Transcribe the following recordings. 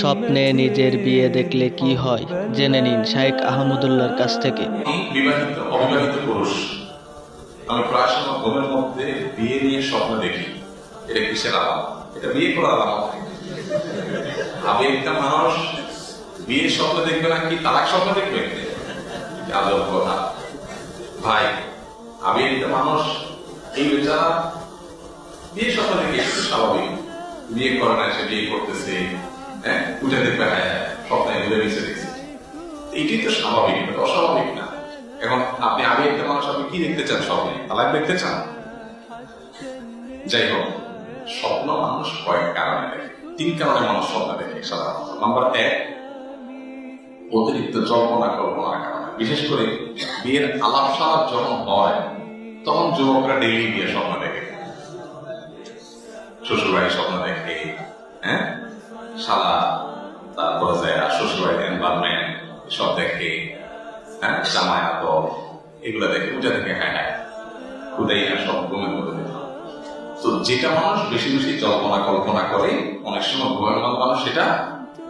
স্বপ্নে নিজের বিয়ে দেখলে কি হয়, জেনে নিন শাইখ আহমদুল্লাহর কাছ থেকে। বিবাহিত, অবিবাহিত পুরুষ। আমি প্রায় সময় ঘুমের মধ্যে বিয়ে নিয়ে স্বপ্ন দেখি। এটা কিসের আলাপ? এটা বিয়ে করার আলাপ। আমি একটা মানুষ স্বপ্ন দেখবে না কি? তালাক স্বপ্ন দেখবে? কথা ভাই, আমি একটা মানুষ, এই বেচারা বিয়ে স্বপ্ন দেখে স্বাভাবিক। বিয়ে করে না, সে বিয়ে করতেছে। হ্যাঁ উঠে দেখবে হ্যাঁ হ্যাঁ, স্বপ্নে ঘুরে মিশে দেখছি এইটাই তো স্বাভাবিক এটা অস্বাভাবিক না। এখন আপনি আগে একটা মানুষ আপনি কি দেখতে চান স্বপ্নে? তালাক দেখতে চান? যাই হোক স্বপ্ন মানুষ কয়েক কারণে দেখে। তিন কারণে মানুষ স্বপ্ন দেখে সাধারণত। নাম্বার এক অতিরিক্ত জল্পনা কল্পনার কারণে। বিশেষ করে বিয়ের আলাপ সালাপ যখন হয় তখন যুবকরা ডেইলি বিয়ে স্বপ্ন দেখে। শ্বশুরবাড়ি স্বপ্ন দেখে হ্যাঁ? শালা তারপরে যায় শ্বশুরবাড়ির এনভারনমেন্ট সব দেখে হ্যাঁ জামাই আদর এগুলো দেখে পূজা দেখে হ্যাঁ হ্যাঁ খুদাই না সব ঘুমের মধ্যে। তো যেটা মানুষ বেশি বেশি জল্পনা কল্পনা করে, অনেক সময় ঘুমের মধ্যে মানুষ সেটা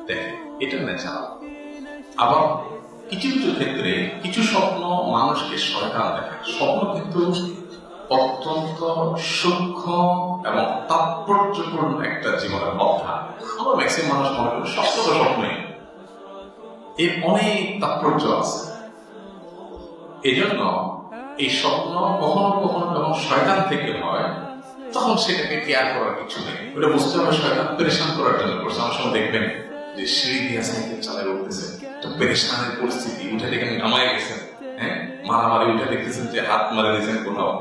দেখে, এটা ন্যাচারাল আবার কিছু কিছু ক্ষেত্রে কিছু স্বপ্ন মানুষকে শয়তান দেখায়, স্বপ্ন কিন্তু অত্যন্ত সূক্ষ্ম এবং তাৎপর্যপূর্ণ একটা জীবনের অধ্যায় আমরা ম্যাক্সিমাম মানুষ মনে করি স্বপ্ন তো স্বপ্নই এর অনেক তাৎপর্য আছে। এই জন্য এই স্বপ্ন কখনো কখনো যখন শয়তান থেকে হয়, তখন সেটাকে কেয়ার করার কিছু নেই। ওটা বুঝতে হবে শয়তান পরেশান করার জন্য করছে। আমার সময় দেখবেন যে সিঁড়ি দিয়ে সাইকেল চালায় উঠতেছে। তো পরিস্থিতি, উঠে দেখেন নামায় গেছেন হ্যাঁ? মারামারি উঠে দেখতেছেন যে হাত মারে দিয়েছেন কোথাও।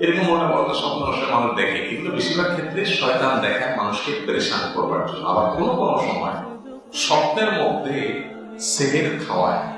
এরকম মনে বড় স্বপ্ন অবশ্যই মানুষ দেখে। কিন্তু বেশিরভাগ ক্ষেত্রে শয়তান দেখায় মানুষকে পরেশান করবার জন্য। আবার কোনো কোনো সময় স্বপ্নের মধ্যে সেহের খাওয়ায়।